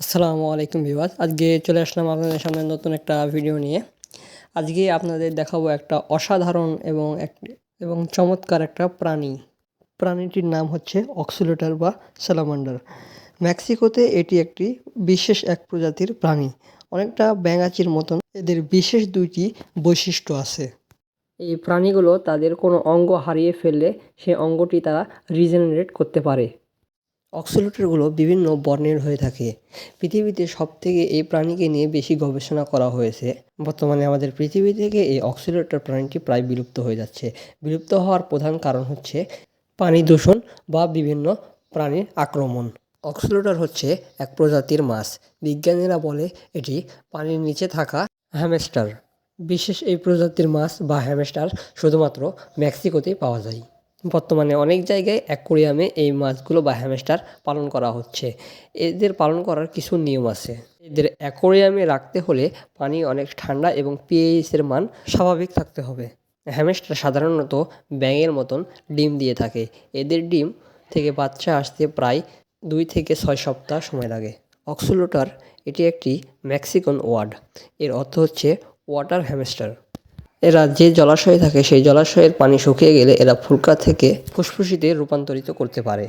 আসসালামু আলাইকুম ভিউয়ার্স। আজকে চলে আসলাম আপনাদের সামনে নতুন একটা ভিডিও নিয়ে। আজকে আপনাদের দেখাবো একটা অসাধারণ এবং এক, এবং চমৎকার একটা প্রাণী। প্রাণীটির নাম হচ্ছে অক্সিলেটর বা স্যালামান্ডার। মেক্সিকোতে এটি একটি বিশেষ এক প্রজাতির প্রাণী। অনেকটা ব্যাঙাচির মতন। এদের বিশেষ দুইটি বৈশিষ্ট্য আছে। এই প্রাণীগুলো তাদের কোনো অঙ্গ হারিয়ে ফেললে সেই অঙ্গটি তারা রিজেনারেট করতে পারে। অক্সিলেটরগুলো বিভিন্ন বর্ণের হয়ে থাকে। পৃথিবীতে সবথেকে এই প্রাণীকে নিয়ে বেশি গবেষণা করা হয়েছে। বর্তমানে আমাদের পৃথিবী থেকে এই অক্সিলেটর প্রাণীটি প্রায় বিলুপ্ত হয়ে যাচ্ছে। বিলুপ্ত হওয়ার প্রধান কারণ হচ্ছে পানি দূষণ বা বিভিন্ন প্রাণীর আক্রমণ। অক্সিলেটর হচ্ছে এক প্রজাতির মাছ। বিজ্ঞানীরা বলে এটি পানির নিচে থাকা হ্যামস্টার। বিশেষ এই প্রজাতির মাছ বা হ্যামস্টার শুধুমাত্র মেক্সিকোতেই পাওয়া যায়। বর্তমানে অনেক জায়গায় অ্যাকোরিয়ামে এই মাছগুলো বা হ্যামস্টার পালন করা হচ্ছে। এদের পালন করার কিছু নিয়ম আছে। এদের অ্যাকোরিয়ামে রাখতে হলে পানি অনেক ঠান্ডা এবং পিএইচের মান স্বাভাবিক থাকতে হবে। হ্যামস্টার সাধারণত ব্যাঙের মতন ডিম দিয়ে থাকে। এদের ডিম থেকে বাচ্চা আসতে প্রায় দুই থেকে ছয় সপ্তাহ সময় লাগে। অক্সুলোটার এটি একটি মেক্সিকান ওয়ার্ড। এর অর্থ হচ্ছে ওয়াটার হ্যামস্টার এরা যে জলাশয়ে থাকে, সেই জলাশয়ের পানি শুকিয়ে গেলে এরা ফুলকা থেকে ফুসফুসিতে রূপান্তরিত করতে পারে।